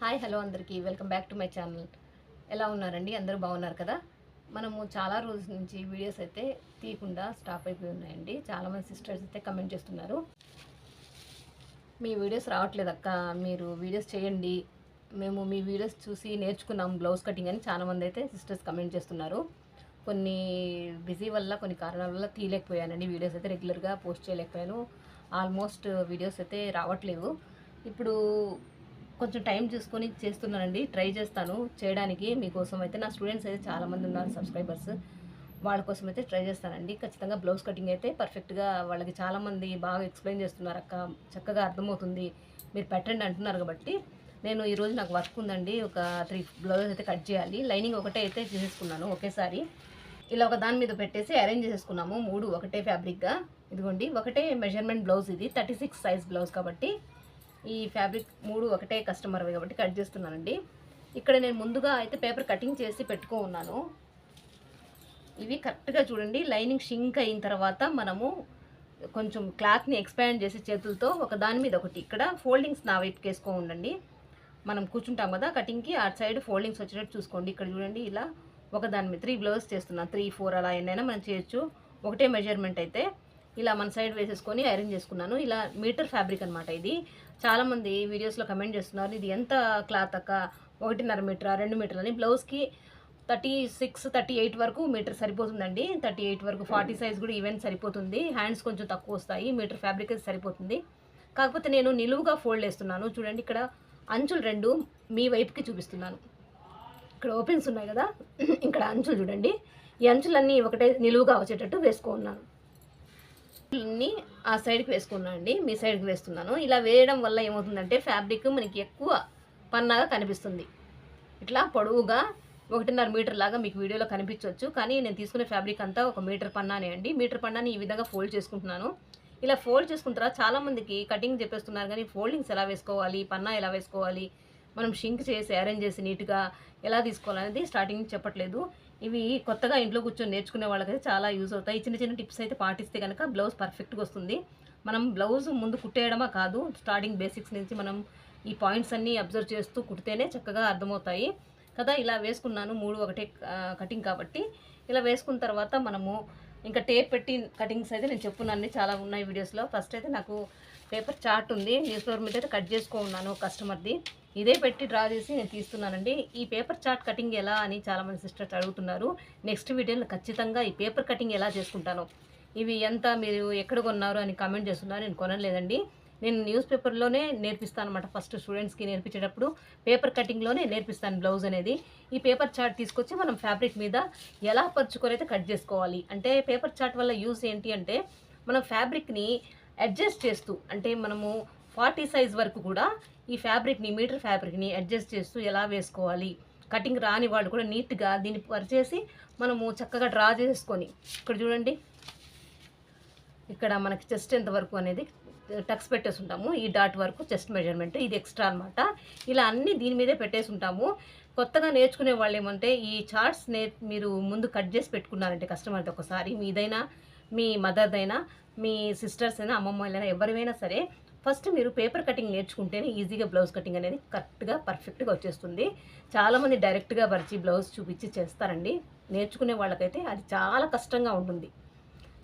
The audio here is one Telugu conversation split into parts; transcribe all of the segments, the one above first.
హాయ్ హలో అందరికీ. Welcome back to my channel. ఎలా ఉన్నారండి? అందరూ బాగున్నారు కదా? మనము చాలా రోజుల నుంచి వీడియోస్ అయితే తీయకుండా స్టాప్ అయిపోయి ఉన్నాయండి. చాలామంది సిస్టర్స్ అయితే కమెంట్ చేస్తున్నారు. మీ వీడియోస్ రావట్లేదు అక్క. మీరు వీడియోస్ చేయండి. మేము మీ వీడియోస్ చూసి నేర్చుకున్నాం బ్లౌజ్ కటింగ్ అని చాలామంది అయితే సిస్టర్స్ కమెంట్ చేస్తున్నారు. కొన్ని బిజీ వల్ల కొన్ని కారణాల వల్ల తీయలేకపోయానండి. వీడియోస్ అయితే రెగ్యులర్గా పోస్ట్ చేయలేకపోయాను. ఆల్మోస్ట్ వీడియోస్ అయితే రావట్లేవు. ఇప్పుడు కొంచెం టైం చూసుకొని చేస్తున్నానండి. ట్రై చేస్తాను. చేయడానికి మీకోసం అయితే నా స్టూడెంట్స్ అయితే చాలామంది ఉన్నారు సబ్స్క్రైబర్స్. వాళ్ళ కోసం అయితే ట్రై చేస్తానండి. ఖచ్చితంగా బ్లౌజ్ కటింగ్ అయితే పర్ఫెక్ట్గా వాళ్ళకి చాలామంది బాగా ఎక్స్ప్లెయిన్ చేస్తున్నారు. అక్క చక్కగా అర్థమవుతుంది. మీరు పెట్టండి అంటున్నారు కాబట్టి నేను ఈరోజు నాకు వర్క్ ఉందండి. ఒక త్రీ బ్లౌజెస్ అయితే కట్ చేయాలి. లైనింగ్ ఒకటే అయితే చేసేసుకున్నాను ఒకేసారి. ఇలా ఒక దాని మీద పెట్టేసి అరేంజ్ చేసేసుకున్నాము. మూడు ఒకటే ఫ్యాబ్రిక్గా ఇదిగోండి ఒకటే మెజర్మెంట్ బ్లౌజ్ ఇది. థర్టీ సిక్స్ సైజ్ బ్లౌజ్ కాబట్టి ఈ ఫ్యాబ్రిక్ మూడు ఒకటే కస్టమర్ కాబట్టి కట్ చేస్తున్నానండి. ఇక్కడ నేను ముందుగా అయితే పేపర్ కటింగ్ చేసి పెట్టుకో ఉన్నాను. ఇవి కరెక్ట్గా చూడండి లైనింగ్ షింక్ అయిన తర్వాత మనము కొంచెం క్లాత్ని ఎక్స్పాండ్ చేసి చేతులతో ఒక దాని మీద ఒకటి ఇక్కడ ఫోల్డింగ్స్ నా వైపు వేసుకో ఉండండి. మనం కూర్చుంటాం కదా కటింగ్కి ఆ సైడ్ ఫోల్డింగ్స్ వచ్చేటట్టు చూసుకోండి. ఇక్కడ చూడండి ఇలా ఒక దాని మీద త్రీ బ్లౌజ్ చేస్తున్నాను త్రీ ఫోర్ అలా ఎన్నైనా మనం చేయొచ్చు. ఒకటే మెజర్మెంట్ అయితే. ఇలా మన సైడ్ వేసేసుకొని ఐరన్ చేసుకున్నాను. ఇలా మీటర్ ఫ్యాబ్రిక్ అనమాట ఇది. చాలామంది వీడియోస్లో కమెంట్ చేస్తున్నారు ఇది ఎంత క్లాత్ అక్క? ఒకటిన్నర మీటరా? రెండు మీటర్లు అని బ్లౌజ్కి థర్టీ సిక్స్ థర్టీ ఎయిట్ వరకు మీటర్ సరిపోతుందండి. థర్టీ ఎయిట్ వరకు ఫార్టీ సైజ్ కూడా ఈవెన్ సరిపోతుంది. హ్యాండ్స్ కొంచెం తక్కువ వస్తాయి. మీటర్ ఫ్యాబ్రిక్ అయితే సరిపోతుంది. కాకపోతే నేను నిలువుగా ఫోల్డ్ వేస్తున్నాను చూడండి ఇక్కడ అంచులు రెండు మీ వైపుకి చూపిస్తున్నాను. ఇక్కడ ఓపెన్స్ ఉన్నాయి కదా? ఇక్కడ అంచులు చూడండి. ఈ అంచులన్నీ ఒకటే నిలువుగా వచ్చేటట్టు వేసుకున్నాను అన్నీ ఆ సైడ్కి వేసుకున్నాను అండి మీ సైడ్కి వేస్తున్నాను. ఇలా వేయడం వల్ల ఏమవుతుందంటే ఫ్యాబ్రిక్ మనకి ఎక్కువ పన్నాగా కనిపిస్తుంది. ఇట్లా పొడవుగా ఒకటిన్నర మీటర్ లాగా మీకు వీడియోలో కనిపించవచ్చు కానీ నేను తీసుకునే ఫ్యాబ్రిక్ అంతా ఒక మీటర్ పన్నానే అండి. మీటర్ పన్నాని ఈ విధంగా ఫోల్డ్ చేసుకుంటున్నాను. ఇలా ఫోల్డ్ చేసుకున్న తర్వాత చాలామందికి కటింగ్ చెప్పేస్తున్నారు కానీ ఫోల్డింగ్స్ ఎలా వేసుకోవాలి పన్నా ఎలా వేసుకోవాలి మనం షింక్ చేసి అరేంజ్ చేసి నీట్గా ఎలా తీసుకోవాలనేది స్టార్టింగ్ చెప్పట్లేదు. ఇవి కొత్తగా ఇంట్లో కూర్చొని నేర్చుకునే వాళ్ళకైతే చాలా యూజ్ అవుతాయి. చిన్న చిన్న టిప్స్ అయితే పాటిస్తే కనుక బ్లౌజ్ పర్ఫెక్ట్గా వస్తుంది. మనం బ్లౌజ్ ముందు కుట్టేయడమా కాదు స్టార్టింగ్ బేసిక్స్ నుంచి మనం ఈ పాయింట్స్ అన్నీ అబ్జర్వ్ చేస్తూ కుడితేనే చక్కగా అర్థమవుతాయి. కదా ఇలా వేసుకున్నాను మూడు ఒకటే కటింగ్ కాబట్టి. ఇలా వేసుకున్న తర్వాత మనము ఇంకా టేప్ పెట్టి కటింగ్స్ అయితే నేను చెప్పున్నాను చాలా ఉన్నాయి వీడియోస్లో. ఫస్ట్ అయితే నాకు పేపర్ చార్ట్ ఉంది. న్యూస్ పేపర్ మీద అయితే కట్ చేసుకో ఉన్నాను కస్టమర్ది. ఇదే పెట్టి డ్రా చేసి నేను తీస్తున్నానండి. ఈ పేపర్ చార్ట్ కటింగ్ ఎలా అని చాలామంది సిస్టర్స్ అడుగుతున్నారు. నెక్స్ట్ వీడియోలో ఖచ్చితంగా ఈ పేపర్ కటింగ్ ఎలా చేసుకుంటాను. ఇవి ఎంత మీరు ఎక్కడ కొన్నారు అని కామెంట్ చేస్తున్నారు. నేను కొనలేదండి. నేను న్యూస్ పేపర్లోనే నేర్పిస్తాను అనమాట ఫస్ట్ స్టూడెంట్స్కి నేర్పించేటప్పుడు పేపర్ కటింగ్లోనే నేర్పిస్తాను బ్లౌజ్ అనేది. ఈ పేపర్ చార్ట్ తీసుకొచ్చి మనం ఫ్యాబ్రిక్ మీద ఎలా పరుచుకొని అయితే కట్ చేసుకోవాలి. అంటే పేపర్ చార్ట్ వల్ల యూస్ ఏంటి అంటే మనం ఫ్యాబ్రిక్ని అడ్జస్ట్ చేస్తూ అంటే మనము ఫార్టీ సైజ్ వరకు కూడా ఈ ఫ్యాబ్రిక్ని మీటర్ ఫ్యాబ్రిక్ని అడ్జస్ట్ చేస్తూ ఎలా వేసుకోవాలి? కటింగ్ రాని వాళ్ళు కూడా నీట్గా దీన్ని పరిచేసి మనము చక్కగా డ్రా చేసుకొని ఇక్కడ చూడండి. ఇక్కడ మనకి చెస్ట్ ఎంత వరకు అనేది టక్స్ పెట్టేసి ఉంటాము ఈ డాట్ వరకు చెస్ట్ మెజర్మెంట్ ఇది ఎక్స్ట్రా అనమాట ఇలా అన్నీ దీని మీదే పెట్టేసి ఉంటాము కొత్తగా నేర్చుకునే వాళ్ళు ఏమంటే ఈ చార్ట్స్ నే మీరు ముందు కట్ చేసి పెట్టుకున్నారంటే కస్టమర్తో ఒకసారి మీదైనా మీ మదర్దైనా మీ సిస్టర్స్ అయినా అమ్మమ్మ అయినా ఎవరివైనా సరే ఫస్ట్ మీరు పేపర్ కటింగ్ నేర్చుకుంటేనే ఈజీగా బ్లౌజ్ కటింగ్ అనేది కరెక్ట్గా పర్ఫెక్ట్గా వచ్చేస్తుంది. చాలామంది డైరెక్ట్గా పరిచి బ్లౌజ్ చూపించి చేస్తారండి. నేర్చుకునే వాళ్ళకైతే అది చాలా కష్టంగా ఉంటుంది.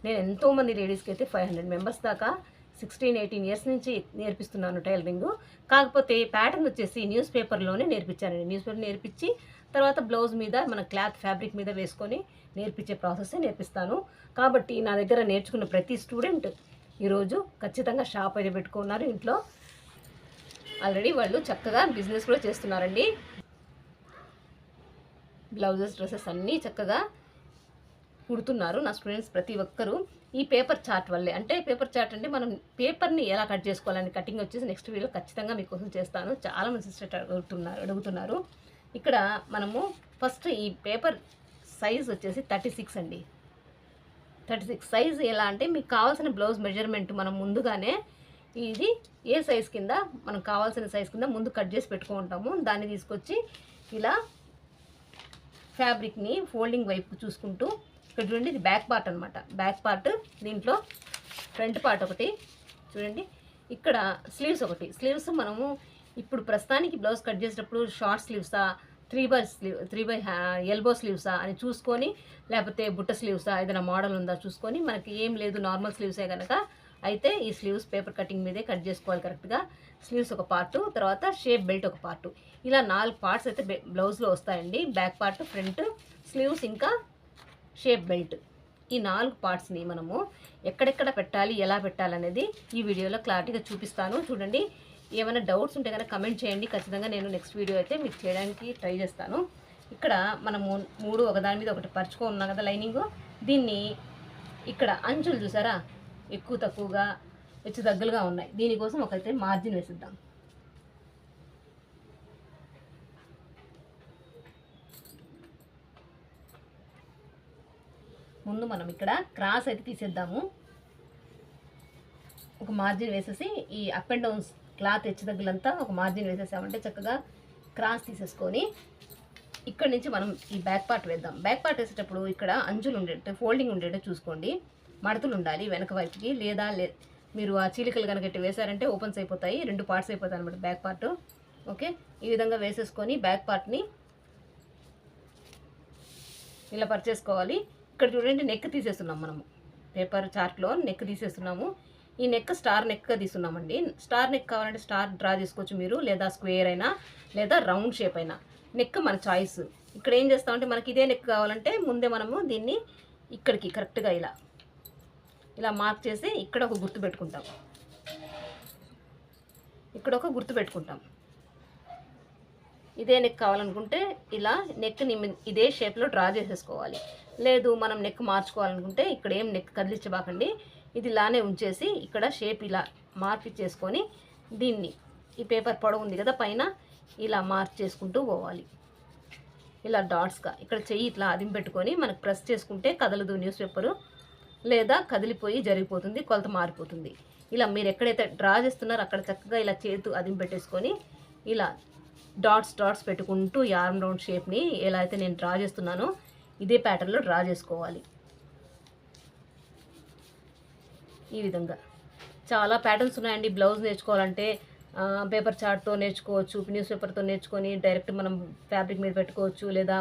నేను ఎంతోమంది లేడీస్కి అయితే ఫైవ్ హండ్రెడ్ మెంబర్స్ దాకా సిక్స్టీన్ ఎయిటీన్ ఇయర్స్ నుంచి నేర్పిస్తున్నాను టైలరింగ్. కాకపోతే ప్యాటర్న్ వచ్చేసి న్యూస్ పేపర్లోనే నేర్పించానండి. న్యూస్ పేపర్ నేర్పించి తర్వాత బ్లౌజ్ మీద మన క్లాత్ ఫ్యాబ్రిక్ మీద వేసుకొని నేర్పించే ప్రాసెస్ నేర్పిస్తాను. కాబట్టి నా దగ్గర నేర్చుకున్న ప్రతి స్టూడెంట్ ఈరోజు ఖచ్చితంగా షాప్ అయితే పెట్టుకున్నారు ఇంట్లో. ఆల్రెడీ వాళ్ళు చక్కగా బిజినెస్ కూడా చేస్తున్నారండి. బ్లౌజెస్ డ్రెస్సెస్ అన్నీ చక్కగా కుడుతున్నారు నా స్టూడెంట్స్ ప్రతి ఒక్కరూ. ఈ పేపర్ చార్ట్ వల్లే అంటే పేపర్ చార్ట్ అంటే మనం పేపర్ని ఎలా కట్ చేసుకోవాలని కటింగ్ వచ్చేసి నెక్స్ట్ వీడియో ఖచ్చితంగా మీకోసం చేస్తాను. చాలా మంది సిస్టర్ అడుగుతున్నారు అడుగుతున్నారు. ఇక్కడ మనము ఫస్ట్ ఈ పేపర్ సైజ్ వచ్చేసి థర్టీ సిక్స్ అండి. థర్టీ సిక్స్ సైజ్ ఎలా అంటే మీకు కావాల్సిన బ్లౌజ్ మెజర్మెంట్ మనం ముందుగానే ఇది ఏ సైజ్ కింద మనం కావాల్సిన సైజ్ కింద ముందు కట్ చేసి పెట్టుకుంటాము. దాన్ని తీసుకొచ్చి ఇలా ఫ్యాబ్రిక్ని ఫోల్డింగ్ వైపు చూసుకుంటూ ఇక్కడ చూడండి ఇది బ్యాక్ పార్ట్ అనమాట బ్యాక్ పార్ట్ దీంట్లో ఫ్రంట్ పార్ట్ ఒకటి. చూడండి. ఇక్కడ స్లీవ్స్ ఒకటి. స్లీవ్స్ మనము ఇప్పుడు ప్రస్తుతానికి బ్లౌజ్ కట్ చేసేటప్పుడు short స్లీవ్సా three by sleeve three by elbow స్లీవ్సా అని చూసుకొని లేకపోతే బుట్ట స్లీవ్సా ఏదైనా మోడల్ ఉందా చూసుకొని మనకి ఏం లేదు నార్మల్ స్లీవ్సే కనుక అయితే ఈ స్లీవ్స్ పేపర్ కటింగ్ మీదే కట్ చేసుకోవాలి కరెక్ట్గా స్లీవ్స్ ఒక పార్టు తర్వాత షేప్ బెల్ట్ ఒక పార్టు ఇలా నాలుగు పార్ట్స్ అయితే బె- బ్లౌజ్లో వస్తాయండి. బ్యాక్ పార్ట్ ఫ్రంట్ స్లీవ్స్ ఇంకా షేప్ బెల్ట్ ఈ నాలుగు పార్ట్స్ని మనము ఎక్కడెక్కడ పెట్టాలి ఎలా పెట్టాలి అనేది ఈ వీడియోలో క్లారిటీగా చూపిస్తాను. చూడండి ఏమైనా డౌట్స్ ఉంటే కనుక కమెంట్ చేయండి. ఖచ్చితంగా నేను నెక్స్ట్ వీడియో అయితే మీకు చేయడానికి ట్రై చేస్తాను. ఇక్కడ మనము మూడు ఒకదాని మీద ఒకటి పరుచుకో ఉన్నాం కదా లైనింగ్ దీన్ని ఇక్కడ అంచులు చూసారా? ఎక్కువ తక్కువగా హెచ్చు తగ్గులుగా ఉన్నాయి. దీనికోసం ఒకైతే మార్జిన్ వేసిద్దాం. ముందు మనం ఇక్కడ క్రాస్ అయితే తీసేద్దాము. ఒక మార్జిన్ వేసేసి ఈ అప్ అండ్ డౌన్స్ క్లాత్ హెచ్చు దగ్గరంతా ఒక మార్జిన్ వేసేసామంటే చక్కగా క్రాస్ తీసేసుకొని ఇక్కడ నుంచి మనం ఈ బ్యాక్ పార్ట్ వేద్దాం. బ్యాక్ పార్ట్ వేసేటప్పుడు ఇక్కడ అంజులు ఉండేటట్టు ఫోల్డింగ్ ఉండేటట్టు చూసుకోండి. మడతలు ఉండాలి వెనక వైపుకి లేదా లే మీరు ఆ చీలికలు కనుక వేశారంటే ఓపెన్స్ అయిపోతాయి రెండు పార్ట్స్ అయిపోతాయి అనమాట బ్యాక్ పార్ట్. ఓకే? ఈ విధంగా వేసేసుకొని బ్యాక్ పార్ట్ని ఇలా పరిచేసుకోవాలి. ఇక్కడ చూడండి నెక్ తీసేస్తున్నాం మనము. పేపర్ చార్ట్లో నెక్ తీసేస్తున్నాము. ఈ నెక్ స్టార్ నెక్గా తీసుకున్నామండి. స్టార్ నెక్ కావాలంటే స్టార్ డ్రా చేసుకోవచ్చు మీరు లేదా స్క్వేర్ అయినా లేదా రౌండ్ షేప్ అయినా. నెక్ మన చాయిస్. ఇక్కడ ఏం చేస్తామంటే మనకి ఇదే నెక్ కావాలంటే ముందే మనము దీన్ని ఇక్కడికి కరెక్ట్గా ఇలా ఇలా మార్క్ చేసి ఇక్కడ ఒక గుర్తు పెట్టుకుంటాం. ఇక్కడ ఒక గుర్తు పెట్టుకుంటాం. ఇదే నెక్ కావాలనుకుంటే ఇలా నెక్ని ఇదే షేప్లో డ్రా చేసేసుకోవాలి. లేదు మనం నెక్ మార్చుకోవాలనుకుంటే ఇక్కడ ఏం నెక్ కదిలించబాకండి. ఇది ఇలానే ఉంచేసి ఇక్కడ షేప్ ఇలా మార్పిచ్చేసుకొని దీన్ని ఈ పేపర్ పొడవు ఉంది కదా పైన ఇలా మార్క్ చేసుకుంటూ పోవాలి. ఇలా డాట్స్గా ఇక్కడ చెయ్యి ఇట్లా అదిం పెట్టుకొని మనకు ప్రెస్ చేసుకుంటే కదలదు న్యూస్ పేపరు లేదా కదిలిపోయి జరిగిపోతుంది కొలత మారిపోతుంది. ఇలా మీరు ఎక్కడైతే డ్రా చేస్తున్నారో అక్కడ చక్కగా ఇలా చేతు అదిం పెట్టేసుకొని ఇలా డాట్స్ డాట్స్ పెట్టుకుంటూ ఈ ఆర్మ్ రౌండ్ షేప్ని ఎలా అయితే నేను డ్రా చేస్తున్నానో ఇదే ప్యాటర్న్లో డ్రా చేసుకోవాలి. ఈ విధంగా. చాలా ప్యాటర్న్స్ ఉన్నాయండి. బ్లౌజ్ నేర్చుకోవాలంటే పేపర్ చార్ట్తో నేర్చుకోవచ్చు న్యూస్ పేపర్తో నేర్చుకొని డైరెక్ట్ మనం ఫ్యాబ్రిక్ మీద పెట్టుకోవచ్చు లేదా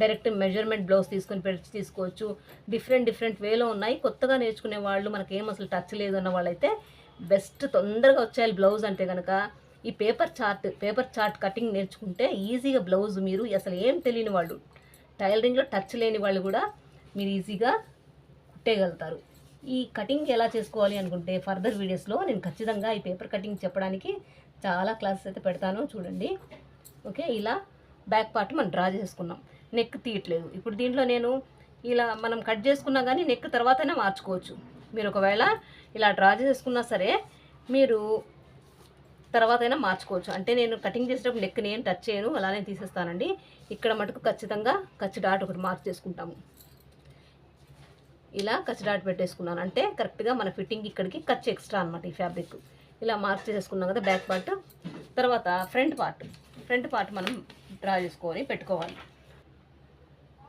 డైరెక్ట్ మెజర్మెంట్ బ్లౌజ్ తీసుకొని పెట్టి తీసుకోవచ్చు. డిఫరెంట్ డిఫరెంట్ వేలో ఉన్నాయి. కొత్తగా నేర్చుకునే వాళ్ళు మనకి ఏం అసలు టచ్ లేదు అన్న వాళ్ళైతే బెస్ట్ తొందరగా వచ్చేయాలి బ్లౌజ్ అంటే కనుక ఈ paper chart paper chart cutting నేర్చుకుంటే ఈజీగా బ్లౌజ్ మీరు అసలు ఏం తెలియని వాళ్ళు టైలరింగ్లో టచ్ లేని వాళ్ళు కూడా మీరు ఈజీగా కుట్టేయగలుగుతారు. ఈ కటింగ్ ఎలా చేసుకోవాలి అనుకుంటే ఫర్దర్ వీడియోస్లో నేను ఖచ్చితంగా ఈ పేపర్ కటింగ్ చెప్పడానికి చాలా క్లాసెస్ అయితే పెడతాను చూడండి. ఓకే ఇలా బ్యాక్ పార్ట్ మనం డ్రా చేసుకున్నాం. నెక్ తీయట్లేదు. ఇప్పుడు దీంట్లో నేను ఇలా మనం కట్ చేసుకున్నా కానీ నెక్ తర్వాతనే మార్చుకోవచ్చు. మీరు ఒకవేళ ఇలా డ్రా చేసుకున్నా సరే మీరు తర్వాత అయినా మార్చుకోవచ్చు. అంటే నేను కటింగ్ చేసేటప్పుడు నెక్ నేను టచ్ చేయను అలానే తీసేస్తానండి. ఇక్కడ మటుకు ఖచ్చితంగా ఖర్చు డాట్ ఒకటి మార్క్ చేసుకుంటాము. ఇలా ఖర్చు డాట్ పెట్టేసుకున్నాను. అంటే కరెక్ట్గా మన ఫిట్టింగ్ ఇక్కడికి ఖర్చు ఎక్స్ట్రా అనమాట ఈ ఫ్యాబ్రిక్ ఇలా మార్క్ చేసేసుకున్నాం కదా బ్యాక్ పార్ట్ తర్వాత ఫ్రంట్ పార్ట్ ఫ్రంట్ పార్ట్ మనం డ్రా చేసుకొని పెట్టుకోవాలి.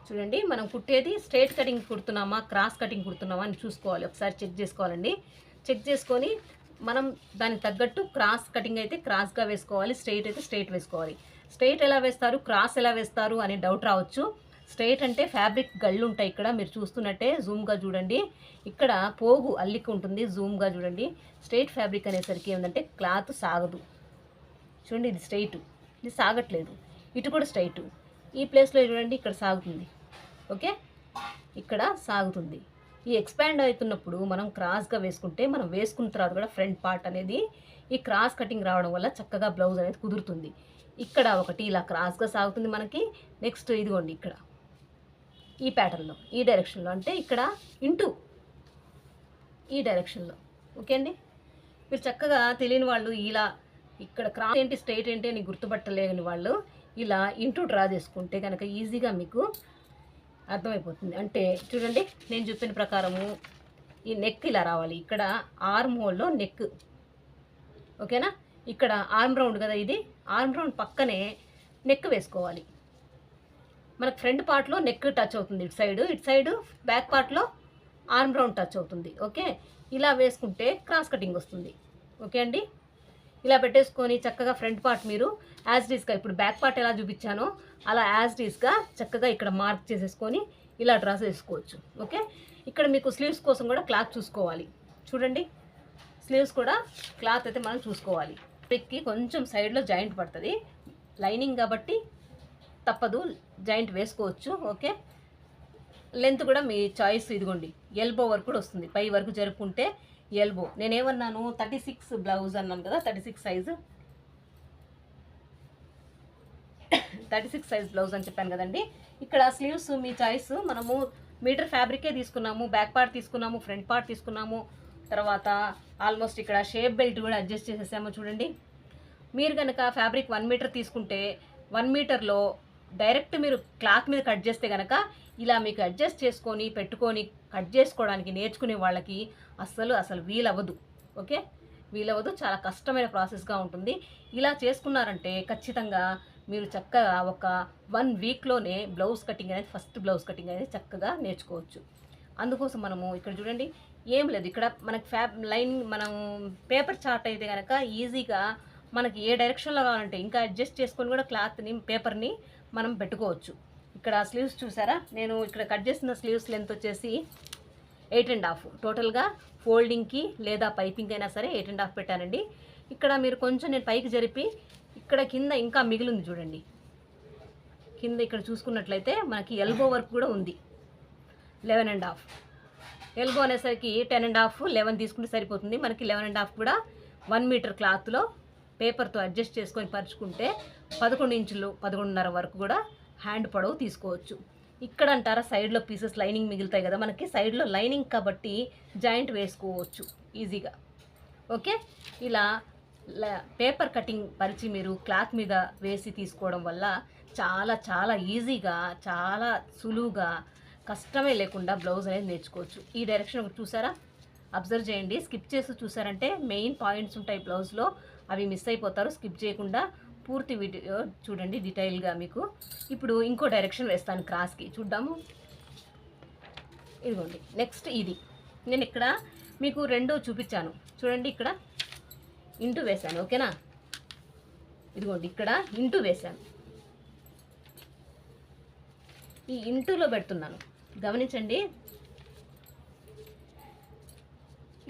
చూడండి మనం కుట్టేది స్ట్రైట్ కటింగ్ కుడుతున్నామా క్రాస్ కటింగ్ కుడుతున్నామా అని చూసుకోవాలి. ఒకసారి చెక్ చేసుకోవాలండి. చెక్ చేసుకొని మనం దానికి తగ్గట్టు క్రాస్ కటింగ్ అయితే క్రాస్గా వేసుకోవాలి స్ట్రైట్ అయితే స్ట్రైట్ వేసుకోవాలి. స్ట్రైట్ ఎలా వేస్తారు క్రాస్ ఎలా వేస్తారు అనే డౌట్ రావచ్చు. స్ట్రైట్ అంటే ఫ్యాబ్రిక్ గళ్ళు ఉంటాయి ఇక్కడ మీరు చూస్తున్నట్టే జూమ్గా చూడండి. ఇక్కడ పోగు అల్లిక ఉంటుంది జూమ్గా చూడండి. స్ట్రైట్ ఫ్యాబ్రిక్ అనేసరికి ఏంటంటే క్లాత్ సాగదు. చూడండి ఇది స్ట్రైట్. ఇది సాగట్లేదు. ఇటు కూడా స్ట్రైట్. ఈ ప్లేస్లో చూడండి ఇక్కడ సాగుతుంది. ఓకే? ఇక్కడ సాగుతుంది. ఈ ఎక్స్పాండ్ అవుతున్నప్పుడు మనం క్రాస్గా వేసుకుంటే మనం వేసుకున్న తర్వాత కూడా ఫ్రంట్ పార్ట్ అనేది ఈ క్రాస్ కటింగ్ రావడం వల్ల చక్కగా బ్లౌజ్ అనేది కుదురుతుంది. ఇక్కడ ఒకటి ఇలా క్రాస్గా సాగుతుంది మనకి. నెక్స్ట్ ఇదిగోండి ఇక్కడ. ఈ ప్యాటర్న్లో ఈ డైరెక్షన్లో అంటే ఇక్కడ ఇంటూ ఈ డైరెక్షన్లో ఓకే అండి? మీరు చక్కగా తెలియని వాళ్ళు ఇలా ఇక్కడ క్రాస్ ఏంటి స్ట్రైట్ ఏంటి అని గుర్తుపట్టలేని వాళ్ళు ఇలా ఇంటూ డ్రా చేసుకుంటే కనుక ఈజీగా మీకు అర్థమైపోతుంది. అంటే చూడండి నేను చెప్పిన ప్రకారము ఈ నెక్ ఇలా రావాలి. ఇక్కడ ఆర్మ్ హోల్లో నెక్ ఓకేనా ఇక్కడ ఆర్మ్ రౌండ్ కదా ఇది? ఆర్మ్ రౌండ్ పక్కనే నెక్ వేసుకోవాలి. మనకు ఫ్రంట్ పార్ట్లో నెక్ టచ్ అవుతుంది ఇటు సైడ్ ఇటు సైడ్ బ్యాక్ పార్ట్లో ఆర్మ్ రౌండ్ టచ్ అవుతుంది ఓకే? ఇలా వేసుకుంటే క్రాస్ కటింగ్ వస్తుంది ఓకే అండి? ఇలా పెట్టేసుకొని చక్కగా ఫ్రంట్ పార్ట్ మీరు యాజ్ డీస్గా ఇప్పుడు బ్యాక్ పార్ట్ ఎలా చూపించానో అలా యాజ్ డీస్గా చక్కగా ఇక్కడ మార్క్ చేసేసుకొని ఇలా డ్రా చేసుకోవచ్చు ఓకే? ఇక్కడ మీకు స్లీవ్స్ కోసం కూడా క్లాత్ చూసుకోవాలి చూడండి? స్లీవ్స్ కూడా క్లాత్ అయితే మనం చూసుకోవాలి పిక్కి కొంచెం సైడ్లో జాయింట్ పడుతుంది లైనింగ్ కాబట్టి తప్పదు జాయింట్ వేసుకోవచ్చు ఓకే? లెంత్ కూడా మీ చాయిస్ ఇదిగోండి ఎల్బో వరకు కూడా వస్తుంది పై వరకు జరుపుకుంటే ఎల్బో. నేనేమన్నాను థర్టీ సిక్స్ బ్లౌజ్ అన్నాను కదా thirty six size. Thirty six size blouse అని చెప్పాను కదండి. ఇక్కడ స్లీవ్స్ మీ చాయిస్ మనము మీటర్ ఫ్యాబ్రికే తీసుకున్నాము బ్యాక్ పార్ట్ తీసుకున్నాము ఫ్రంట్ పార్ట్ తీసుకున్నాము తర్వాత ఆల్మోస్ట్ ఇక్కడ షేప్ బెల్ట్ కూడా అడ్జస్ట్ చేసేసాము చూడండి. మీరు కనుక ఫ్యాబ్రిక్ వన్ మీటర్ తీసుకుంటే వన్ మీటర్లో డైరెక్ట్ మీరు క్లాత్ మీద కట్ చేస్తే కనుక ఇలా మీకు అడ్జస్ట్ చేసుకొని పెట్టుకొని కట్ చేసుకోవడానికి నేర్చుకునే వాళ్ళకి అస్సలు అసలు వీలవ్వదు. ఓకే? వీలవ్వదు. చాలా కష్టమైన ప్రాసెస్గా ఉంటుంది. ఇలా చేసుకున్నారంటే ఖచ్చితంగా మీరు చక్కగా ఒక వన్ వీక్లోనే బ్లౌజ్ కటింగ్ అనేది ఫస్ట్ బ్లౌజ్ కటింగ్ అనేది చక్కగా నేర్చుకోవచ్చు. అందుకోసం మనము ఇక్కడ చూడండి. ఏం లేదు. ఇక్కడ మనకి ఫ్యాబ్ లైన్ మనం పేపర్ చార్ట్ అయితే కనుక ఈజీగా మనకి ఏ డైరెక్షన్లో కావాలంటే ఇంకా అడ్జస్ట్ చేసుకొని కూడా క్లాత్ని పేపర్ని మనం పెట్టుకోవచ్చు. ఇక్కడ స్లీవ్స్ చూసారా? నేను ఇక్కడ కట్ చేసిన స్లీవ్స్ లెంత్ వచ్చేసి ఎయిట్ అండ్ హాఫ్. టోటల్గా ఫోల్డింగ్కి లేదా పైపింగ్ అయినా సరే ఎయిట్ అండ్ హాఫ్ పెట్టానండి. ఇక్కడ మీరు కొంచెం నేను పైకి జరిపి ఇక్కడ కింద ఇంకా మిగిలింది చూడండి. కింద ఇక్కడ చూసుకున్నట్లయితే మనకి ఎల్బో వర్క్ కూడా ఉంది. లెవెన్ అండ్ హాఫ్ ఎల్బో అనేసరికి టెన్ అండ్ హాఫ్ లెవెన్ తీసుకుంటే సరిపోతుంది. మనకి లెవెన్ అండ్ హాఫ్ కూడా వన్ మీటర్ క్లాత్లో పేపర్తో అడ్జస్ట్ చేసుకొని పరుచుకుంటే పదకొండు ఇంచులు పదకొండున్నర వరకు కూడా హ్యాండ్ పొడవు తీసుకోవచ్చు. ఇక్కడ అంటారా సైడ్లో పీసెస్ లైనింగ్ మిగులుతాయి కదా మనకి సైడ్లో లైనింగ్ కాబట్టి జాయింట్ వేసుకోవచ్చు ఈజీగా. ఓకే? ఇలా ల- పేపర్ కటింగ్ పరిచి మీరు క్లాత్ మీద వేసి తీసుకోవడం వల్ల చాలా చాలా ఈజీగా చాలా సులువుగా కష్టమే లేకుండా బ్లౌజ్ అనేది నేర్చుకోవచ్చు. ఈ డైరెక్షన్ ఒకటి చూసారా? అబ్జర్వ్ చేయండి. స్కిప్ చేసి చూసారంటే మెయిన్ పాయింట్స్ ఉంటాయి బ్లౌజ్లో. అవి మిస్ అయిపోతారు. స్కిప్ చేయకుండా పూర్తి వీడియో చూడండి డీటెయిల్గా మీకు. ఇప్పుడు ఇంకో డైరెక్షన్ వేస్తాను క్రాస్కి. చూద్దాము. ఇదిగోండి. నెక్స్ట్ ఇది. నేను ఇక్కడ మీకు రెండు చూపించాను. చూడండి ఇక్కడ ఇంటూ వేశాను. ఓకేనా? ఇదిగోండి ఇక్కడ ఇంటూ వేశాను. ఈ ఇంటూలో పెడుతున్నాను. గమనించండి.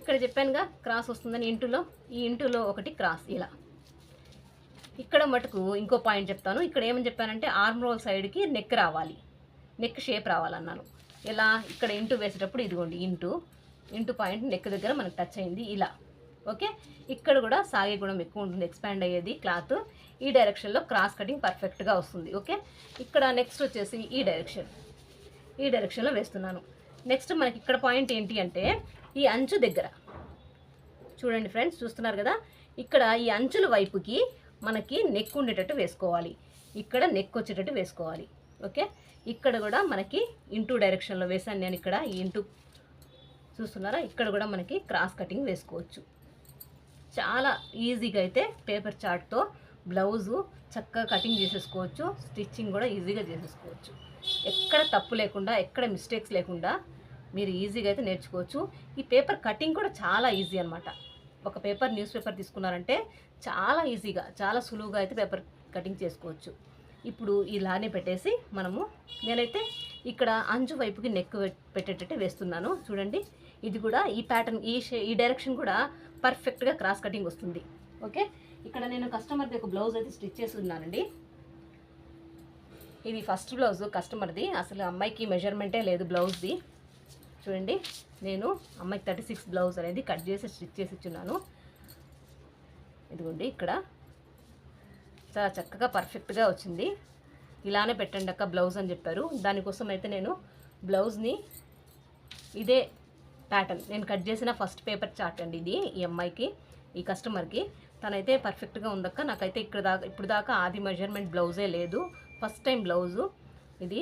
ఇక్కడ చెప్పానుగా క్రాస్ వస్తుందని ఇంటూలో. ఈ ఇంటూలో ఒకటి క్రాస్ ఇలా. ఇక్కడ మటుకు ఇంకో పాయింట్ చెప్తాను. ఇక్కడ ఏమని చెప్పానంటే ఆర్మ్ రోల్ సైడ్కి నెక్ రావాలి. నెక్ షేప్ రావాలన్నాను. ఇలా ఇక్కడ ఇంటూ వేసేటప్పుడు ఇదిగోండి ఇంటూ. ఇంటూ పాయింట్ నెక్ దగ్గర మనకు టచ్ అయింది ఇలా. ఓకే? ఇక్కడ కూడా సాగే గుణం ఎక్కువ ఉంటుంది ఎక్స్పాండ్ అయ్యేది క్లాత్. ఈ డైరెక్షన్లో క్రాస్ కటింగ్ పర్ఫెక్ట్గా వస్తుంది ఓకే? ఇక్కడ నెక్స్ట్ వచ్చేసి ఈ డైరెక్షన్. ఈ డైరెక్షన్లో వేస్తున్నాను. నెక్స్ట్ మనకి ఇక్కడ పాయింట్ ఏంటి అంటే ఈ అంచు దగ్గర. చూడండి ఫ్రెండ్స్ చూస్తున్నారు కదా? ఇక్కడ ఈ అంచుల వైపుకి మనకి నెక్ ఉండేటట్టు వేసుకోవాలి. ఇక్కడ నెక్ వచ్చేటట్టు వేసుకోవాలి. ఓకే? ఇక్కడ కూడా మనకి ఇంటూ డైరెక్షన్లో వేసాను నేను ఇక్కడ ఈ ఇంటూ చూస్తున్నారా? ఇక్కడ కూడా మనకి క్రాస్ కటింగ్ వేసుకోవచ్చు. చాలా ఈజీగా అయితే పేపర్ చార్ట్తో బ్లౌజు చక్కగా కటింగ్ చేసేసుకోవచ్చు. స్టిచ్చింగ్ కూడా ఈజీగా చేసేసుకోవచ్చు. ఎక్కడ తప్పు లేకుండా ఎక్కడ మిస్టేక్స్ లేకుండా మీరు ఈజీగా అయితే నేర్చుకోవచ్చు. ఈ పేపర్ కటింగ్ కూడా చాలా ఈజీ అనమాట ఒక పేపర్ న్యూస్ పేపర్ తీసుకున్నారంటే చాలా ఈజీగా చాలా సులువుగా అయితే పేపర్ కటింగ్ చేసుకోవచ్చు. ఇప్పుడు ఇలానే పెట్టేసి మనము నేనైతే ఇక్కడ అంచు వైపుకి నెక్ పెట్టేటట్టు వేస్తున్నాను. చూడండి ఇది కూడా ఈ ప్యాటర్న్ ఈ ఈ డైరెక్షన్ కూడా పర్ఫెక్ట్గా క్రాస్ కటింగ్ వస్తుంది. ఓకే? ఇక్కడ నేను కస్టమర్ది ఒక బ్లౌజ్ అయితే స్టిచ్ చేసి ఉన్నానండి. ఇది ఫస్ట్ బ్లౌజ్ కస్టమర్ది అసలు అమ్మాయికి మెజర్మెంటే లేదు బ్లౌజ్ది చూడండి నేను అమ్మాయికి థర్టీ సిక్స్ బ్లౌజ్ అనేది కట్ చేసి స్టిచ్ చేసి ఇచ్చున్నాను. ఇదిగోండి ఇక్కడ చాలా చక్కగా పర్ఫెక్ట్గా వచ్చింది. ఇలానే పెట్టండి అక్క బ్లౌజ్ అని చెప్పారు. దానికోసం అయితే నేను బ్లౌజ్ని ఇదే ప్యాటర్న్ నేను కట్ చేసిన ఫస్ట్ పేపర్ చార్ట్ అండి ఇది ఈ అమ్మాయికి ఈ కస్టమర్కి. తనైతే పర్ఫెక్ట్గా ఉందక్క. నాకైతే ఇక్కడ దాకా ఇప్పుడు దాకా ఆది మెజర్మెంట్ బ్లౌజే లేదు. ఫస్ట్ టైం బ్లౌజు ఇది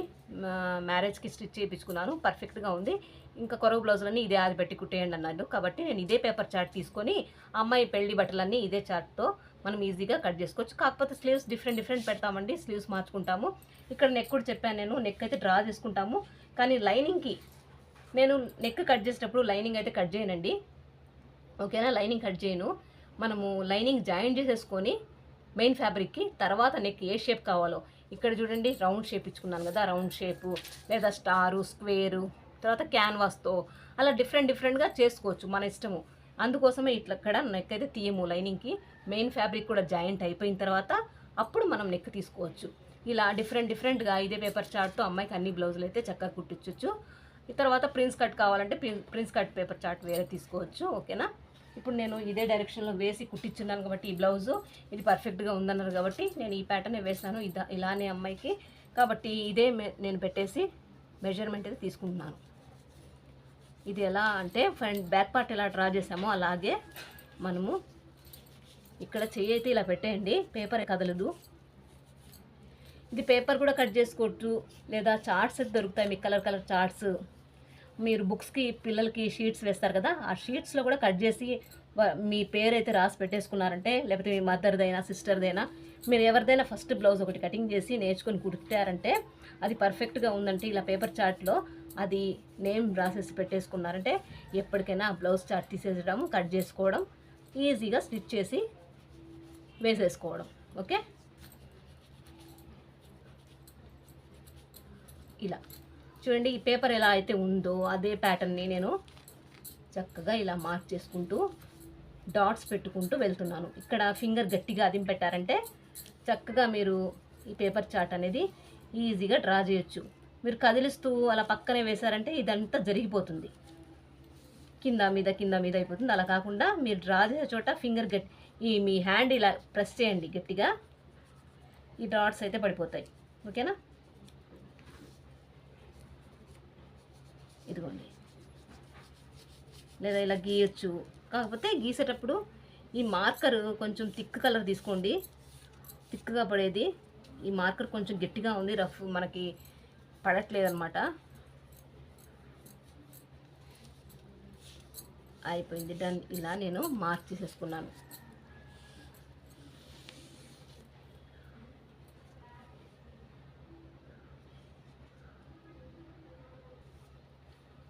మ్యారేజ్కి స్టిచ్ చేయించుకున్నాను. పర్ఫెక్ట్గా ఉంది. ఇంకా కొరవ బ్లౌజులన్నీ ఇదే ఆది పెట్టి కుట్టేయండి అన్నాడు. కాబట్టి నేను ఇదే పేపర్ చార్ట్ తీసుకొని అమ్మాయి పెళ్ళి బట్టలన్నీ ఇదే చార్ట్తో మనం ఈజీగా కట్ చేసుకోవచ్చు. కాకపోతే స్లీవ్స్ డిఫరెంట్ డిఫరెంట్ పెడతామండి. స్లీవ్స్ మార్చుకుంటాము. ఇక్కడ నెక్ కూడా చెప్పాను నేను. నెక్ అయితే డ్రా చేసుకుంటాము. కానీ లైనింగ్కి నేను నెక్ కట్ చేసేటప్పుడు లైనింగ్ అయితే కట్ చేయనండి. ఓకేనా? లైనింగ్ కట్ చేయను. మనము లైనింగ్ జాయిన్ చేసేసుకొని మెయిన్ ఫ్యాబ్రిక్కి తర్వాత నెక్ ఏ షేప్ కావాలో. ఇక్కడ చూడండి రౌండ్ షేప్ ఇచ్చుకున్నాను కదా. రౌండ్ షేపు లేదా స్టారు స్క్వేరు తర్వాత క్యాన్వాస్తో అలా డిఫరెంట్ డిఫరెంట్గా చేసుకోవచ్చు మన ఇష్టము. అందుకోసమే ఇట్లా ఇక్కడ నెక్ అయితే తీయము లైనింగ్కి. మెయిన్ ఫ్యాబ్రిక్ కూడా జాయింట్ అయిపోయిన తర్వాత అప్పుడు మనం నెక్ తీసుకోవచ్చు. ఇలా డిఫరెంట్ డిఫరెంట్గా ఇదే పేపర్ చార్ట్తో అమ్మాయికి అన్ని బ్లౌజులు అయితే చక్కగా కుట్టించవచ్చు ఈ తర్వాత ప్రిన్స్ కట్ కావాలంటే ప్రిన్స్ కట్ పేపర్ చార్ట్ వేరే తీసుకోవచ్చు. ఓకేనా? ఇప్పుడు నేను ఇదే డైరెక్షన్లో వేసి కుట్టించున్నాను కాబట్టి ఈ బ్లౌజు ఇది పర్ఫెక్ట్గా ఉందన్నారు కాబట్టి నేను ఈ ప్యాటర్నే వేసాను ఇలానే అమ్మాయికి. కాబట్టి ఇదే నేను పెట్టేసి మెజర్మెంట్ అయితే తీసుకుంటున్నాను. ఇది ఎలా అంటే ఫ్రంట్ బ్యాక్ పార్ట్ ఎలా డ్రా చేసామో అలాగే మనము ఇక్కడ చెయ్యి అయితే ఇలా పెట్టేయండి. పేపర్ కదలదు. ఇది పేపర్ కూడా కట్ చేసుకోవచ్చు. లేదా చార్ట్స్ అయితే దొరుకుతాయి. మీకు కలర్ కలర్ చార్ట్స్ మీరు బుక్స్కి పిల్లలకి షీట్స్ వేస్తారు కదా ఆ షీట్స్లో కూడా కట్ చేసి మీ పేరు అయితే రాసి పెట్టేసుకున్నారంటే లేకపోతే మీ మదర్దైనా సిస్టర్దైనా మీరు ఎవరిదైనా ఫస్ట్ బ్లౌజ్ ఒకటి కటింగ్ చేసి నేర్చుకొని కుట్టారంటే అది పర్ఫెక్ట్గా ఉందంటే ఇలా పేపర్ చార్ట్లో అది నేమ్ రాసేసి పెట్టేసుకున్నారంటే ఎప్పటికైనా బ్లౌజ్ చార్ట్ తీసేసడం కట్ చేసుకోవడం ఈజీగా స్టిచ్ చేసి వేసేసుకోవడం. ఓకే? ఇలా. చూడండి ఈ పేపర్ ఎలా అయితే ఉందో అదే ప్యాటర్న్ని నేను చక్కగా ఇలా మార్క్ చేసుకుంటూ డాట్స్ పెట్టుకుంటూ వెళ్తున్నాను. ఇక్కడ ఫింగర్ గట్టిగా అదిం పెట్టారంటే చక్కగా మీరు ఈ పేపర్ చాట్ అనేది ఈజీగా డ్రా చేయొచ్చు. మీరు కదిలిస్తూ అలా పక్కనే వేశారంటే ఇదంతా జరిగిపోతుంది. కింద మీద కింద మీద అయిపోతుంది. అలా కాకుండా మీరు డ్రా చేసే చోట ఫింగర్ గట్టి ఈ మీ హ్యాండ్ ఇలా ప్రెస్ చేయండి గట్టిగా. ఈ డాట్స్ అయితే పడిపోతాయి. ఓకేనా? ఇదిగోండి. లేదా ఇలా గీయచ్చు. కాకపోతే గీసేటప్పుడు ఈ మార్కర్ కొంచెం థిక్ కలర్ తీసుకోండి. థిక్గా పడేది. ఈ మార్కర్ కొంచెం గట్టిగా ఉంది. రఫ్ మనకి పడట్లేదనమాట అయిపోయింది డన్. ఇలా నేను మార్క్ చేసేసుకున్నాను.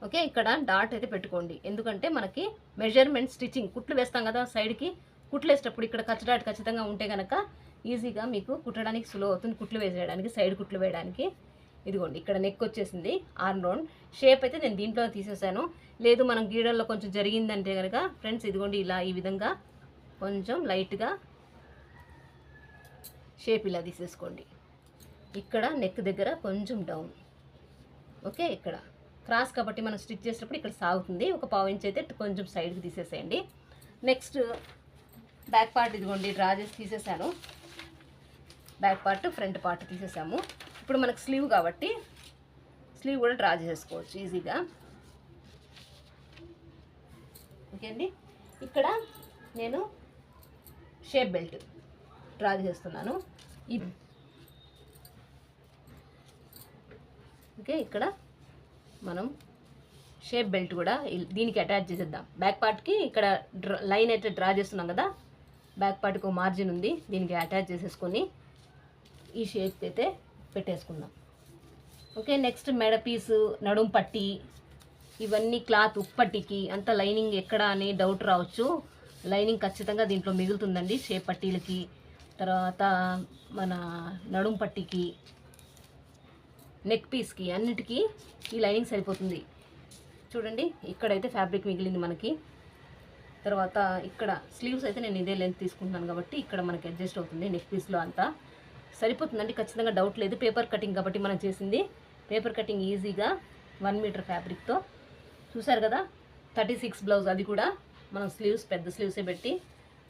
ఓకే ఇక్కడ డాట్ అయితే పెట్టుకోండి. ఎందుకంటే మనకి మెజర్మెంట్ స్టిచ్చింగ్ కుట్లు వేస్తాం కదా సైడ్కి. కుట్లు వేసేటప్పుడు ఇక్కడ ఖర్చు డాట్ ఖచ్చితంగా ఉంటే కనుక ఈజీగా మీకు కుట్టడానికి సులువు అవుతుంది కుట్లు వేసేయడానికి సైడ్ కుట్లు వేయడానికి. ఇదిగోండి ఇక్కడ నెక్ వచ్చేసింది ఆర్మ్ రౌండ్ షేప్ అయితే నేను దీంట్లో తీసేసాను. లేదు మనం గీడల్లో కొంచెం జరిగిందంటే కనుక ఫ్రెండ్స్ ఇదిగోండి ఇలా ఈ విధంగా కొంచెం లైట్గా షేప్ ఇలా తీసేసుకోండి. ఇక్కడ నెక్ దగ్గర కొంచెం డౌన్ ఓకే ఇక్కడ. క్రాస్ కాబట్టి మనం స్టిచ్ చేసేటప్పుడు ఇక్కడ సాగుతుంది. ఒక పావు ఇంచ్ అయితే కొంచెం సైడ్కి తీసేసేయండి. నెక్స్ట్ బ్యాక్ పార్ట్ ఇదిగోండి డ్రా చేసి తీసేసాను. బ్యాక్ పార్ట్ ఫ్రంట్ పార్ట్ తీసేసాము. ఇప్పుడు మనకు స్లీవ్ కాబట్టి స్లీవ్ కూడా డ్రా చేసుకోవచ్చు ఈజీగా ఓకే అండి? ఇక్కడ నేను షేప్ బెల్ట్ డ్రా చేస్తున్నాను. ఈ ఓకే ఇక్కడ మనం షేప్ బెల్ట్ కూడా దీనికి అటాచ్ చేసేద్దాం. బ్యాక్ పార్ట్కి ఇక్కడ లైన్ అయితే డ్రా చేస్తున్నాం కదా? బ్యాక్ పార్ట్కి ఒక మార్జిన్ ఉంది దీనికి అటాచ్ చేసేసుకొని ఈ షేప్ అయితే పెట్టేసుకుందాం. ఓకే నెక్స్ట్ మెడ పీసు నడుం పట్టి ఇవన్నీ క్లాత్ ఉప్పట్టికి అంత లైనింగ్ ఎక్కడ అని డౌట్ రావచ్చు. లైనింగ్ ఖచ్చితంగా దీంట్లో మిగులుతుందండి షేప్ పట్టీలకి. తర్వాత మన నడుం పట్టికి నెక్ పీస్కి అన్నిటికీ ఈ లైనింగ్ సరిపోతుంది. చూడండి ఇక్కడైతే ఫ్యాబ్రిక్ మిగిలింది మనకి. తర్వాత ఇక్కడ స్లీవ్స్ అయితే నేను ఇదే లెంత్ తీసుకుంటున్నాను కాబట్టి ఇక్కడ మనకి అడ్జస్ట్ అవుతుంది నెక్ పీస్లో అంతా. సరిపోతుందండి ఖచ్చితంగా డౌట్ లేదు. పేపర్ కటింగ్ కాబట్టి మనం చేసింది. పేపర్ కటింగ్ ఈజీగా వన్ మీటర్ ఫ్యాబ్రిక్తో చూసారు కదా? థర్టీ సిక్స్ బ్లౌజ్ అది కూడా మనం స్లీవ్స్ పెద్ద స్లీవ్సే పెట్టి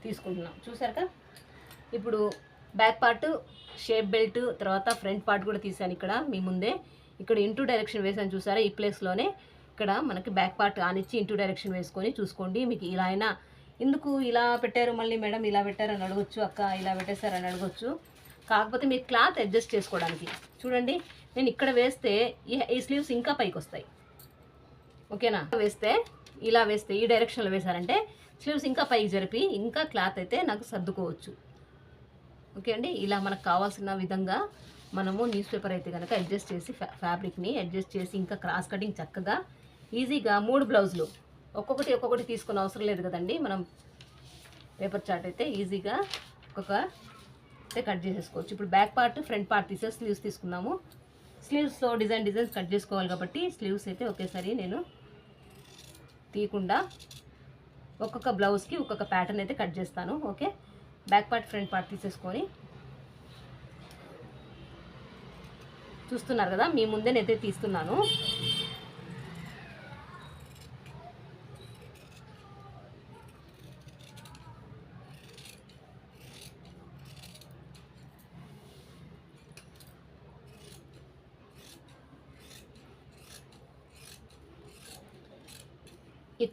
తీసుకుంటున్నాం. చూసారుగా ఇప్పుడు బ్యాక్ పార్ట్ షేప్ బెల్ట్ తర్వాత ఫ్రంట్ పార్ట్ కూడా తీసాను ఇక్కడ మీ ముందే. ఇక్కడ ఇంటూ డైరెక్షన్ వేసాను చూసారా ఈ ప్లేస్లోనే ఇక్కడ మనకి బ్యాక్ పార్ట్ ఆనిచ్చి ఇంటూ డైరెక్షన్ వేసుకొని చూసుకోండి. మీకు ఇలా అయినా ఎందుకు ఇలా పెట్టారు మళ్ళీ మేడం? ఇలా పెట్టారని అడగొచ్చు అక్క ఇలా పెట్టేశారని అడగొచ్చు. కాకపోతే మీరు క్లాత్ అడ్జస్ట్ చేసుకోవడానికి. చూడండి నేను ఇక్కడ వేస్తే ఈ ఈ స్లీవ్స్ ఇంకా పైకి వస్తాయి ఓకేనా వేస్తే ఇలా వేస్తే ఈ డైరెక్షన్లో వేశారంటే స్లీవ్స్ ఇంకా పైకి జరిపి ఇంకా క్లాత్ అయితే నాకు సర్దుకోవచ్చు. ఓకే అండి? ఇలా మనకు కావాల్సిన విధంగా మనము న్యూస్ పేపర్ అయితే కనుక అడ్జస్ట్ చేసి ఫ్యా ఫ్యాబ్రిక్ని అడ్జస్ట్ చేసి ఇంకా క్రాస్ కటింగ్ చక్కగా ఈజీగా మూడు బ్లౌజులు. ఒక్కొక్కటి ఒక్కొక్కటి తీసుకునే అవసరం లేదు కదండి. మనం పేపర్ చార్ట్ అయితే ఈజీగా ఒక్కొక్క అయితే కట్ చేసేసుకోవచ్చు. ఇప్పుడు బ్యాక్ పార్ట్ ఫ్రంట్ పార్ట్ తీసే స్లీవ్స్ తీసుకున్నాము స్లీవ్స్లో డిజైన్ డిజైన్స్ కట్ చేసుకోవాలి కాబట్టి స్లీవ్స్ అయితే ఒకేసారి నేను తీయకుండా ఒక్కొక్క బ్లౌజ్కి ఒక్కొక్క ప్యాటర్న్ అయితే కట్ చేస్తాను. Okay? Back part front part తీసేసుకొని. చూస్తున్నారు కదా మీ ముందే నేనైతే తీస్తున్నాను.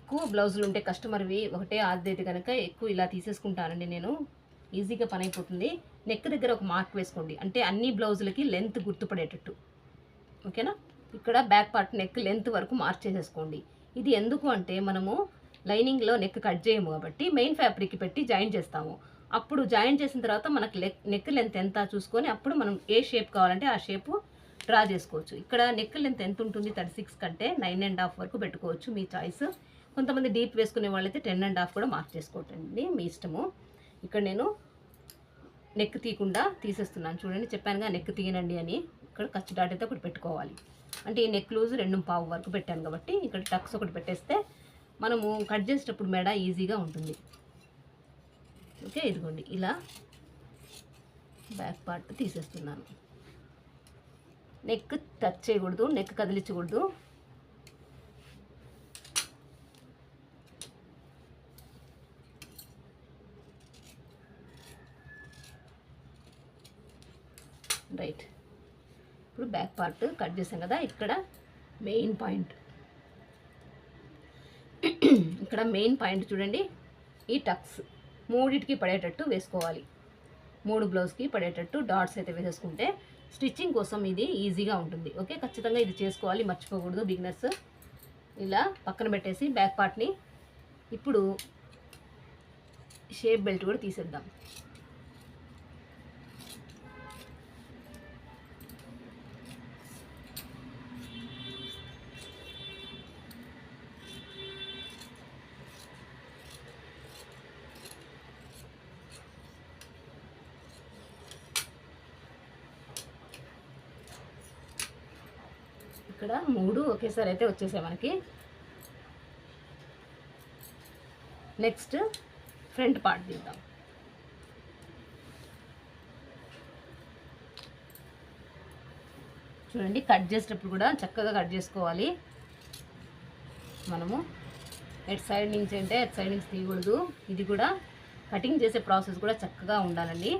ఎక్కువ బ్లౌజులు ఉంటే కస్టమర్వి ఒకటే ఆదేది కనుక ఎక్కువ ఇలా తీసేసుకుంటానండి నేను. ఈజీగా పని అయిపోతుంది నెక్ దగ్గర ఒక మార్క్ వేసుకోండి. అంటే అన్ని బ్లౌజులకి లెంత్ గుర్తుపడేటట్టు. ఓకేనా? ఇక్కడ బ్యాక్ పార్ట్ నెక్ లెంత్ వరకు మార్క్ చేసేసుకోండి. ఇది ఎందుకు అంటే మనము లైనింగ్లో నెక్ కట్ చేయము కాబట్టి మెయిన్ ఫ్యాబ్రిక్ పెట్టి జాయిన్ చేస్తాము. అప్పుడు జాయిన్ చేసిన తర్వాత మనకు నెక్ లెంత్ ఎంత చూసుకొని అప్పుడు మనం ఏ షేప్ కావాలంటే ఆ షేపు డ్రా చేసుకోవచ్చు. ఇక్కడ నెక్ లెంత్ ఎంత ఉంటుంది? థర్టీ సిక్స్ కంటే నైన్ అండ్ హాఫ్ వరకు పెట్టుకోవచ్చు మీ చాయిస్. కొంతమంది డీప్ వేసుకునే వాళ్ళైతే టెన్ అండ్ హాఫ్ కూడా మార్క్ చేసుకోవటండి మీ ఇష్టము. ఇక్కడ నేను నెక్ తీయకుండా తీసేస్తున్నాను. చూడండి చెప్పానుగా నెక్ తీయనండి అని. ఇక్కడ ఖర్చు డాట్ అయితే ఒకటి పెట్టుకోవాలి. అంటే ఈ నెక్ లూజ్ రెండు పావు వరకు పెట్టాను కాబట్టి ఇక్కడ టక్స్ ఒకటి పెట్టేస్తే మనము కట్ చేసేటప్పుడు మెడ ఈజీగా ఉంటుంది. ఓకే ఇదిగోండి ఇలా బ్యాక్ పార్ట్ తీసేస్తున్నాను. నెక్ టచ్ చేయకూడదు నెక్ కదిలించకూడదు. రైట్. ఇప్పుడు బ్యాక్ పార్ట్ కట్ చేసాం కదా ఇక్కడ మెయిన్ పాయింట్. ఇక్కడ మెయిన్ పాయింట్ చూడండి ఈ టక్స్ మూడిటికి పడేటట్టు వేసుకోవాలి. మూడు బ్లౌజ్కి పడేటట్టు డాట్స్ అయితే వేసేసుకుంటే స్టిచ్చింగ్ కోసం ఇది ఈజీగా ఉంటుంది. ఓకే ఖచ్చితంగా ఇది చేసుకోవాలి మర్చిపోకూడదు బిగినర్స్. ఇలా పక్కన పెట్టేసి బ్యాక్ పార్ట్ని ఇప్పుడు షేప్ బెల్ట్ కూడా తీసేద్దాం. ఇక్కడ మూడు ఒకేసారి అయితే వచ్చేసాయి మనకి. నెక్స్ట్ ఫ్రంట్ పార్ట్ తీద్దాం. చూడండి కట్ చేసేటప్పుడు కూడా చక్కగా కట్ చేసుకోవాలి. మనము ఎట్ సైడ్ నుంచి అంటే ఎట్ సైడ్ నుంచి తీయకూడదు. ఇది కూడా కటింగ్ చేసే ప్రాసెస్ కూడా చక్కగా ఉండాలండి.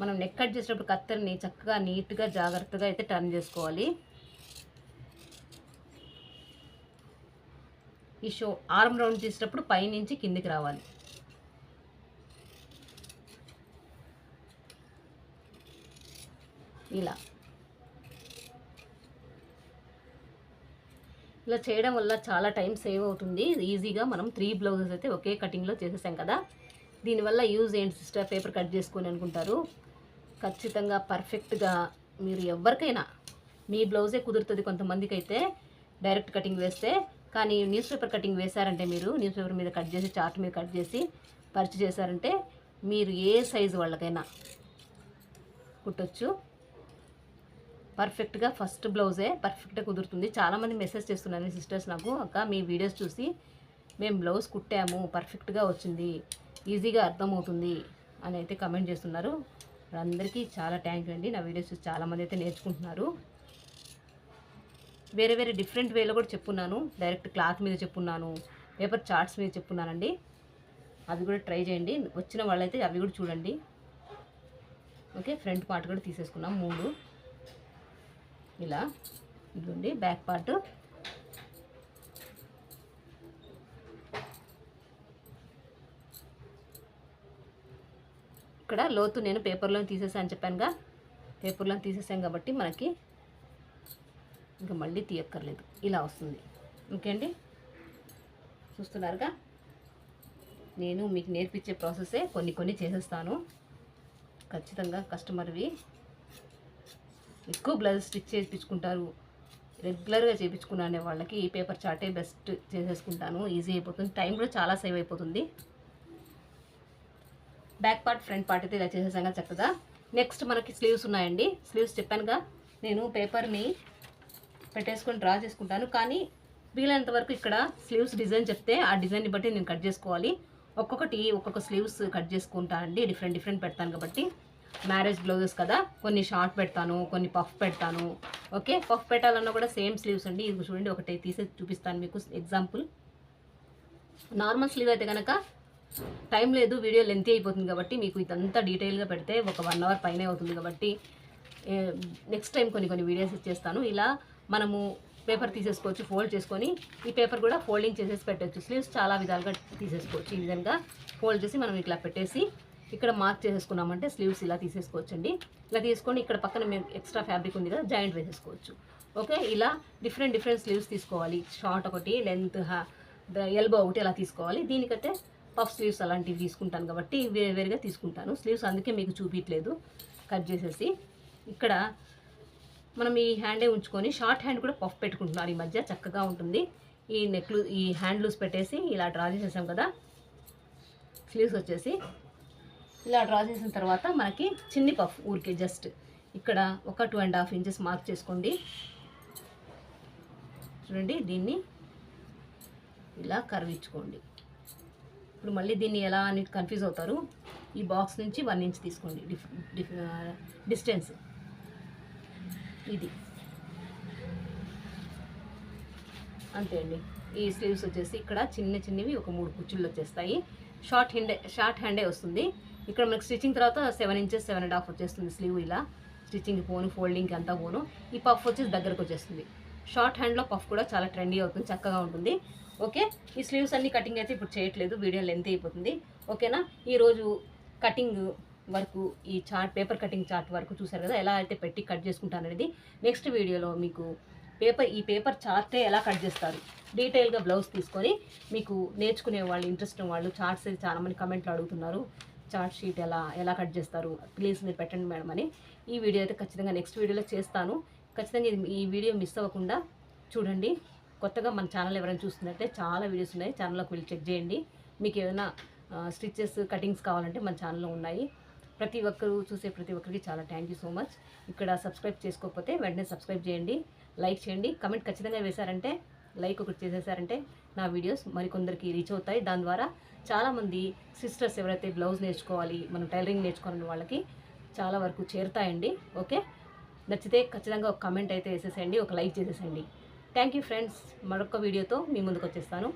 మనం నెక్ కట్ చేసేటప్పుడు కత్తెరని చక్కగా నీట్గా జాగ్రత్తగా అయితే టర్న్ చేసుకోవాలి. ఈ షో ఆర్మ్ రౌండ్ చేసేటప్పుడు పైనుంచి కిందికి రావాలి. ఇలా. ఇలా చేయడం వల్ల చాలా టైం సేవ్ అవుతుంది. ఈజీగా మనం త్రీ బ్లౌజెస్ అయితే ఒకే కటింగ్లో చేసేసాం కదా. దీనివల్ల యూజ్ ఏంటి సిస్టర్ పేపర్ కట్ చేసుకొని అనుకుంటారు. ఖచ్చితంగా పర్ఫెక్ట్గా మీరు ఎవరికైనా మీ బ్లౌజే కుదురుతుంది కొంతమందికి అయితే డైరెక్ట్ కటింగ్ వేస్తే కానీ న్యూస్ పేపర్ కటింగ్ వేశారంటే మీరు న్యూస్ పేపర్ మీద కట్ చేసి చార్ట్ మీద కట్ చేసి పరిచి చేశారంటే మీరు ఏ సైజు వాళ్ళకైనా కుట్టొచ్చు. పర్ఫెక్ట్గా ఫస్ట్ బ్లౌజే పర్ఫెక్ట్గా కుదురుతుంది. చాలామంది మెసేజ్ చేస్తున్నారు సిస్టర్స్ నాకు అక్క మీ వీడియోస్ చూసి మేము బ్లౌజ్ కుట్టాము పర్ఫెక్ట్గా వచ్చింది ఈజీగా అర్థమవుతుంది అని అయితే కమెంట్ చేస్తున్నారు. అందరికీ చాలా థ్యాంక్ యూ అండి. నా వీడియోస్ చాలామంది అయితే నేర్చుకుంటున్నారు. వేరే వేరే డిఫరెంట్ వేలో కూడా చెప్పున్నాను. డైరెక్ట్ క్లాత్ మీద చెప్పున్నాను. పేపర్ చార్ట్స్ మీద చెప్పున్నానండి. అవి కూడా ట్రై చేయండి. వచ్చిన వాళ్ళైతే అవి కూడా చూడండి. ఓకే ఫ్రంట్ పార్ట్ కూడా తీసేసుకున్నాం. మూడు. ఇలా. ఇదిగోండి బ్యాక్ పార్ట్ ఇక్కడ లోతు నేను పేపర్లో తీసేసాను చెప్పానుగా. పేపర్లో తీసేసాం కాబట్టి మనకి ఇంకా మళ్ళీ తీయక్కర్లేదు. ఇలా వస్తుంది. ఓకే అండి చూస్తున్నారుగా? నేను మీకు నేర్పించే ప్రాసెసే కొన్ని కొన్ని చేసేస్తాను. ఖచ్చితంగా కస్టమర్వి ఎక్కువ బ్లౌజ్ స్టిచ్ చేయించుకుంటారు. రెగ్యులర్గా చేయించుకున్నానే వాళ్ళకి ఈ పేపర్ చార్టే బెస్ట్ చేసేసుకుంటాను. ఈజీ అయిపోతుంది. టైం కూడా చాలా సేవ్ అయిపోతుంది. బ్యాక్ పార్ట్ ఫ్రంట్ పార్ట్ అయితే ఇలా చేసేసాం కదా చక్కగా నెక్స్ట్ మనకి స్లీవ్స్ ఉన్నాయండి. స్లీవ్స్ చెప్పానుగా నేను పేపర్ని పెట్టేసుకొని డ్రా చేసుకుంటాను. కానీ వీలైనంత వరకు ఇక్కడ స్లీవ్స్ డిజైన్ చెప్తే ఆ డిజైన్ని బట్టి నేను కట్ చేసుకోవాలి. ఒక్కొక్కటి ఒక్కొక్క స్లీవ్స్ కట్ చేసుకుంటానండి డిఫరెంట్ డిఫరెంట్ పెడతాను కాబట్టి. మ్యారేజ్ బ్లౌజెస్ కదా కొన్ని షార్ట్ పెడతాను కొన్ని పఫ్ పెడతాను. ఓకే పఫ్ పెట్టాలన్నా కూడా సేమ్ స్లీవ్స్ అండి. ఇది చూడండి ఒకటి తీసేసి చూపిస్తాను మీకు ఎగ్జాంపుల్ నార్మల్ స్లీవ్ అయితే కనుక టైం లేదు వీడియో లెంతీ అయిపోతుంది కాబట్టి మీకు ఇదంతా డీటెయిల్గా పెడితే ఒక వన్ అవర్ పైన అవుతుంది కాబట్టి నెక్స్ట్ టైం కొన్ని కొన్ని వీడియోస్ ఇచ్చేస్తాను. ఇలా మనము పేపర్ తీసేసుకోవచ్చు ఫోల్డ్ చేసుకొని ఈ పేపర్ కూడా ఫోల్డింగ్ చేసేసి పెట్టచ్చు. స్లీవ్స్ చాలా విధాలుగా తీసేసుకోవచ్చు. ఈ విధంగా ఫోల్డ్ చేసి మనం ఇట్లా పెట్టేసి ఇక్కడ మార్క్ చేసేసుకున్నామంటే స్లీవ్స్ ఇలా తీసేసుకోవచ్చు అండి ఇలా తీసుకొని ఇక్కడ పక్కన మేము ఎక్స్ట్రా ఫ్యాబ్రిక్ ఉంది కదా జాయింట్ వేసేసుకోవచ్చు. ఓకే ఇలా డిఫరెంట్ డిఫరెంట్ స్లీవ్స్ తీసుకోవాలి. షార్ట్ ఒకటి లెంత్ ఎల్బో ఒకటి అలా తీసుకోవాలి. దీనికైతే పఫ్ స్లీవ్స్ అలాంటివి తీసుకుంటాను కాబట్టి వేరే వేరుగా తీసుకుంటాను. స్లీవ్స్ అందుకే మీకు చూపించలేదు కట్ చేసేసి ఇక్కడ మనం ఈ హ్యాండే ఉంచుకొని షార్ట్ హ్యాండ్ కూడా పఫ్ పెట్టుకుంటున్నారు ఈ మధ్య. చక్కగా ఉంటుంది. ఈ నెక్లు ఈ హ్యాండ్ లూస్ పెట్టేసి ఇలా డ్రా చేసేసాం కదా. స్లీవ్స్ వచ్చేసి ఇలా డ్రా చేసిన తర్వాత మనకి చిన్ని పఫ్ ఊరికే జస్ట్ ఇక్కడ ఒక two and half inches mark చేసుకోండి. చూడండి దీన్ని ఇలా కర్వ్ ఇచ్చుకోండి. ఇప్పుడు మళ్ళీ దీన్ని ఎలా అని కన్ఫ్యూజ్ అవుతారు? ఈ బాక్స్ నుంచి వన్ ఇంచ్ తీసుకోండి. డిస్టెన్స్ ఇది. అంతే అండి. ఈ స్లీవ్స్ వచ్చేసి ఇక్కడ చిన్న చిన్నవి ఒక మూడు కుచ్చుళ్ళు వచ్చేస్తాయి. షార్ట్ హ్యాండే షార్ట్ హ్యాండే వస్తుంది. ఇక్కడ మనకి స్టిచ్చింగ్ తర్వాత seven inches seven and half వచ్చేస్తుంది స్లీవ్ ఇలా. స్టిచ్చింగ్ పోను ఫోల్డింగ్కి అంతా పోను. ఈ పఫ్ వచ్చేసి దగ్గరకు వచ్చేస్తుంది. షార్ట్ హ్యాండ్లో పఫ్ కూడా చాలా ట్రెండీ అవుతుంది చక్కగా ఉంటుంది. ఓకే? ఈ స్లీవ్స్ అన్ని కటింగ్ అయితే ఇప్పుడు చేయట్లేదు వీడియో లెంత్ అయిపోతుంది. ఓకేనా? ఈరోజు కటింగ్ వరకు ఈ చార్ట్ పేపర్ కటింగ్ చార్ట్ వరకు చూసారు కదా ఎలా అయితే పెట్టి కట్ చేసుకుంటాను అనేది. నెక్స్ట్ వీడియోలో మీకు పేపర్ ఈ పేపర్ చార్టే ఎలా కట్ చేస్తారు? డీటెయిల్గా బ్లౌజ్ తీసుకొని మీకు నేర్చుకునే వాళ్ళు ఇంట్రెస్ట్ వాళ్ళు చార్ట్స్ అయితే చాలామంది కమెంట్లు అడుగుతున్నారు. చార్ట్ షీట్ ఎలా ఎలా కట్ చేస్తారు? ప్లీజ్ మీరు పెట్టండి మేడం అని. ఈ వీడియో అయితే ఖచ్చితంగా నెక్స్ట్ వీడియోలో చేస్తాను. ఖచ్చితంగా ఇది ఈ వీడియో మిస్ అవ్వకుండా చూడండి. కొత్తగా మన ఛానల్ ఎవరైనా చూస్తున్నట్టే చాలా వీడియోస్ ఉన్నాయి. ఛానల్లోకి వెళ్ళి చెక్ చేయండి. మీకు ఏమైనా స్టిచెస్ కటింగ్స్ కావాలంటే మన ఛానల్లో ఉన్నాయి. ప్రతి ఒక్కరు చూసే ప్రతి ఒక్కరికి చాలా థ్యాంక్ యూ సో మచ్ ఇక్కడ సబ్స్క్రైబ్ చేసుకోకపోతే వెంటనే సబ్స్క్రైబ్ చేయండి. లైక్ చేయండి. కమెంట్ ఖచ్చితంగా వేశారంటే లైక్ ఒకటి చేసేసారంటే నా వీడియోస్ మరికొందరికి రీచ్ అవుతాయి. దాని ద్వారా చాలామంది సిస్టర్స్ ఎవరైతే బ్లౌజ్ నేర్చుకోవాలి మనం టైలరింగ్ నేర్చుకోవాలని వాళ్ళకి చాలా వరకు చేరుతాయండి. ఓకే నచ్చితే ఖచ్చితంగా ఒక కమెంట్ అయితే వేసేసేయండి. ఒక లైక్ చేసేసేయండి. Thank you friends. మరొక వీడియోతో మీ ముందుకు వచ్చేస్తాను.